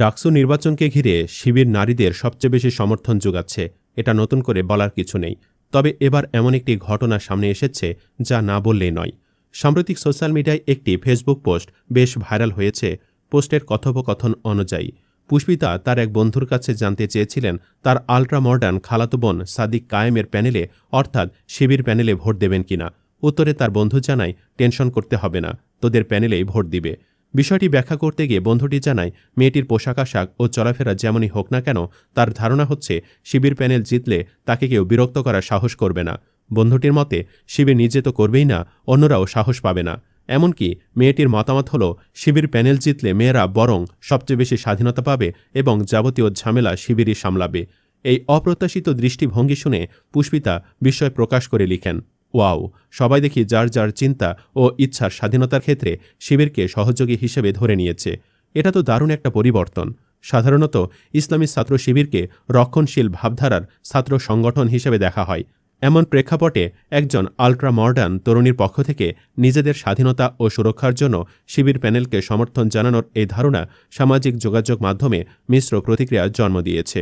ডাকসু নির্বাচনকে ঘিরে শিবির নারীদের সবচেয়ে বেশি সমর্থন যোগাচ্ছে। এটা নতুন করে বলার কিছু নেই। তবে এবার এমন একটি ঘটনা সামনে এসেছে যা না বললেই নয়। সাম্প্রতিক সোশ্যাল মিডিয়ায় একটি ফেসবুক পোস্ট বেশ ভাইরাল হয়েছে পোস্টের কথোপকথন অনুযায়ী। পুষ্পিতা তার এক বন্ধুর কাছে জানতে চেয়েছিলেন তার আলট্রা মডার্ন খালাতো বোন সাদিক কায়েমের প্যানেলে, অর্থাৎ শিবির প্যানেলে ভোট দেবেন কিনা। উত্তরে তার বন্ধু জানায়, টেনশন করতে হবে না, তোদের প্যানেলেই ভোট দিবে। বিষয়টি ব্যাখ্যা করতে গিয়ে বন্ধুটি জানায়, মেয়েটির পোশাক আশাক ও চলাফেরা যেমনই হোক না কেন, তার ধারণা হচ্ছে, শিবির প্যানেল জিতলে তাকে কেউ বিরক্ত করার সাহস করবে না। বন্ধুটির মতে, শিবির নিজে তো করবেই না, অন্যরাও সাহস পাবে না। এমনকি মেয়েটির মতামত হল, শিবির প্যানেল জিতলে মেয়েরা বরং সবচেয়ে বেশি স্বাধীনতা পাবে এবং যাবতীয় ঝামেলা শিবিরই সামলাবে। এই অপ্রত্যাশিত দৃষ্টিভঙ্গি শুনে পুষ্পিতা বিস্ময় প্রকাশ করে লিখেন। ওয়াও, সবাই দেখি যার যার চিন্তা ও ইচ্ছার স্বাধীনতার ক্ষেত্রে শিবিরকে সহযোগী হিসেবে ধরে নিয়েছে। এটা তো দারুণ একটা পরিবর্তন। সাধারণত ইসলামী ছাত্র শিবিরকে রক্ষণশীল ভাবধারার ছাত্র সংগঠন হিসেবে দেখা হয়। এমন প্রেক্ষাপটে একজন আলট্রা মডার্ন তরুণীর পক্ষ থেকে নিজেদের স্বাধীনতা ও সুরক্ষার জন্য শিবির প্যানেলকে সমর্থন জানানোর এই ধারণা সামাজিক যোগাযোগ মাধ্যমে মিশ্র প্রতিক্রিয়া জন্ম দিয়েছে।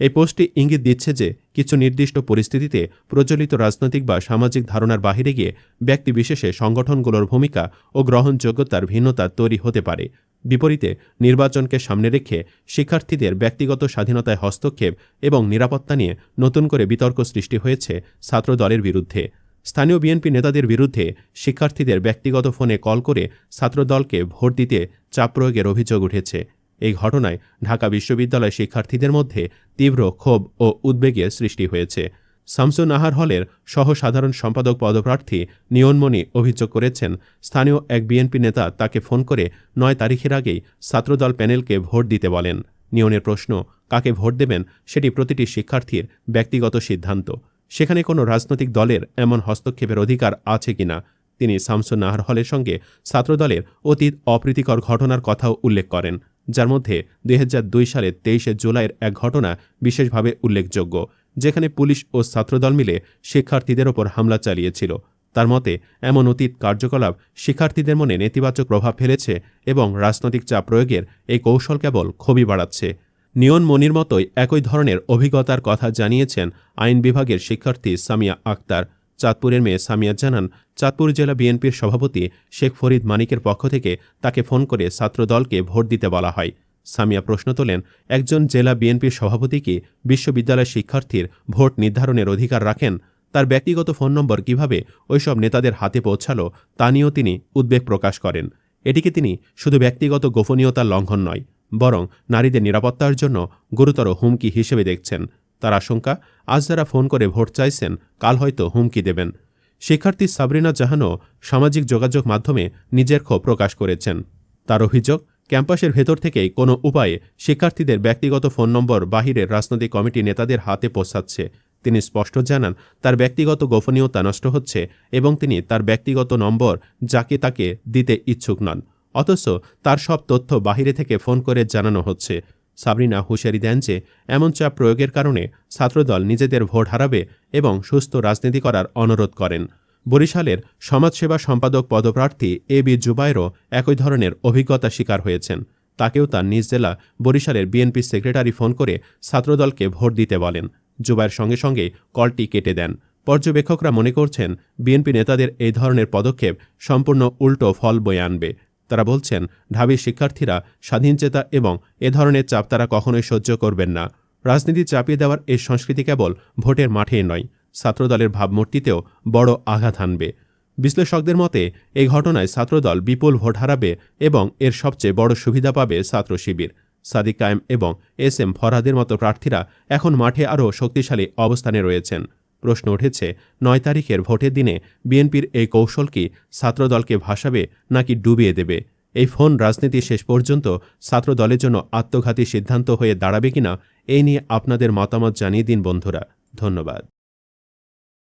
এই পোস্টটি ইঙ্গিত দিচ্ছে যে কিছু নির্দিষ্ট পরিস্থিতিতে প্রচলিত রাজনৈতিক বা সামাজিক ধারণার বাহিরে গিয়ে ব্যক্তিবিশেষে সংগঠনগুলোর ভূমিকা ও গ্রহণযোগ্যতার ভিন্নতা তৈরি হতে পারে। বিপরীতে, নির্বাচনকে সামনে রেখে শিক্ষার্থীদের ব্যক্তিগত স্বাধীনতায় হস্তক্ষেপ এবং নিরাপত্তা নিয়ে নতুন করে বিতর্ক সৃষ্টি হয়েছে ছাত্রদলের বিরুদ্ধে। স্থানীয় বিএনপি নেতাদের বিরুদ্ধে শিক্ষার্থীদের ব্যক্তিগত ফোনে কল করে ছাত্রদলকে ভোট দিতে চাপ প্রয়োগের অভিযোগ উঠেছে। এই ঘটনায় ঢাকা বিশ্ববিদ্যালয় শিক্ষার্থীদের মধ্যে তীব্র ক্ষোভ ও উদ্বেগের সৃষ্টি হয়েছে। শামসু নাহার হলের সহ সাধারণ সম্পাদক পদপ্রার্থী নিয়নমণি অভিযোগ করেছেন, স্থানীয় এক বিএনপি নেতা তাকে ফোন করে নয় তারিখের আগেই ছাত্রদল প্যানেলকে ভোট দিতে বলেন। নিয়নের প্রশ্ন, কাকে ভোট দেবেন, সেটি প্রতিটি শিক্ষার্থীর ব্যক্তিগত সিদ্ধান্ত। সেখানে কোনো রাজনৈতিক দলের এমন হস্তক্ষেপের অধিকার আছে কিনা? তিনি শামসু নাহার হলের সঙ্গে ছাত্রদলের অতীত অপ্রীতিকর ঘটনার কথাও উল্লেখ করেন। যার মধ্যে দুই হাজার দুই সালের তেইশে জুলাইয়ের এক ঘটনা বিশেষভাবে উল্লেখযোগ্য, যেখানে পুলিশ ও ছাত্রদল মিলে শিক্ষার্থীদের ওপর হামলা চালিয়েছিল। তার মতে, এমন অতীত কার্যকলাপ শিক্ষার্থীদের মনে নেতিবাচক প্রভাব ফেলেছে এবং রাজনৈতিক চাপ প্রয়োগের এই কৌশল কেবল ক্ষোভই বাড়াচ্ছে। নিয়ন মনির মতোই একই ধরনের অভিজ্ঞতার কথা জানিয়েছেন আইন বিভাগের শিক্ষার্থী সামিয়া আক্তার। চাঁদপুরের মেয়ে সামিয়া জানান, চাঁদপুর জেলা বিএনপির সভাপতি শেখ ফরিদ মানিকের পক্ষ থেকে তাকে ফোন করে ছাত্রদলকে ভোট দিতে বলা হয়। সামিয়া প্রশ্ন তোলেন, একজন জেলা বিএনপির সভাপতি কি বিশ্ববিদ্যালয় শিক্ষার্থীর ভোট নির্ধারণের অধিকার রাখেন? তার ব্যক্তিগত ফোন নম্বর কীভাবে ওইসব নেতাদের হাতে পৌঁছালো তা নিয়েও তিনি উদ্বেগ প্রকাশ করেন। এটিকে তিনি শুধু ব্যক্তিগত গোপনীয়তার লঙ্ঘন নয়, বরং নারীদের নিরাপত্তার জন্য গুরুতর হুমকি হিসেবে দেখছেন। তার আশঙ্কা, আজ যারা ফোন করে ভোট চাইছেন, কাল হয়তো হুমকি দেবেন। শিক্ষার্থী সাবরিনা জাহানও সামাজিক যোগাযোগ মাধ্যমে নিজের ক্ষোভ প্রকাশ করেছেন। তার অভিযোগ, ক্যাম্পাসের ভেতর থেকেই কোনো উপায়ে শিক্ষার্থীদের ব্যক্তিগত ফোন নম্বর বাহিরের রাজনৈতিক কমিটি নেতাদের হাতে পৌঁছাচ্ছে। তিনি স্পষ্ট জানান, তার ব্যক্তিগত গোপনীয়তা নষ্ট হচ্ছে এবং তিনি তার ব্যক্তিগত নম্বর যাকে তাকে দিতে ইচ্ছুক নন। অথচ তার সব তথ্য বাহিরে থেকে ফোন করে জানানো হচ্ছে। সাবরিনা হুঁশিয়ারি দেন যে, এমন চাপ প্রয়োগের কারণে ছাত্রদল নিজেদের ভোট হারাবে এবং সুস্থ রাজনীতি করার অনুরোধ করেন। বরিশালের সমাজসেবা সম্পাদক পদপ্রার্থী এ বি জুবাইরও একই ধরনের অভিজ্ঞতা শিকার হয়েছেন। তাকেও তার নিজ জেলা বরিশালের বিএনপি সেক্রেটারি ফোন করে ছাত্রদলকে ভোট দিতে বলেন। জুবাইর সঙ্গে সঙ্গে কলটি কেটে দেন। পর্যবেক্ষকরা মনে করছেন, বিএনপি নেতাদের এই ধরনের পদক্ষেপ সম্পূর্ণ উল্টো ফল বয়ে আনবে। তারা বলছেন ঢাবির শিক্ষার্থীরা স্বাধীনচেতা এবং এ ধরনের চাপ তারা কখনোই সহ্য করবেন না। রাজনীতি চাপিয়ে দেওয়ার এই সংস্কৃতি কেবল ভোটের মাঠেই নয়, ছাত্রদলের ভাবমূর্তিতেও বড় আঘাত হানবে। বিশ্লেষকদের মতে, এই ঘটনায় ছাত্রদল বিপুল ভোট হারাবে এবং এর সবচেয়ে বড় সুবিধা পাবে ছাত্র শিবির। সাদিক কায়েম এবং এস এম ফরহাদের মতো প্রার্থীরা এখন মাঠে আরও শক্তিশালী অবস্থানে রয়েছেন। প্রশ্ন উঠেছে, নয় তারিখের ভোটের দিনে বিএনপির এই কৌশল কি ছাত্রদলকে ভাসাবে নাকি ডুবিয়ে দেবে? এই ফোন রাজনীতি শেষ পর্যন্ত ছাত্রদলের জন্য আত্মঘাতী সিদ্ধান্ত হয়ে দাঁড়াবে কিনা এই নিয়ে আপনাদের মতামত জানিয়ে দিন বন্ধুরা। ধন্যবাদ।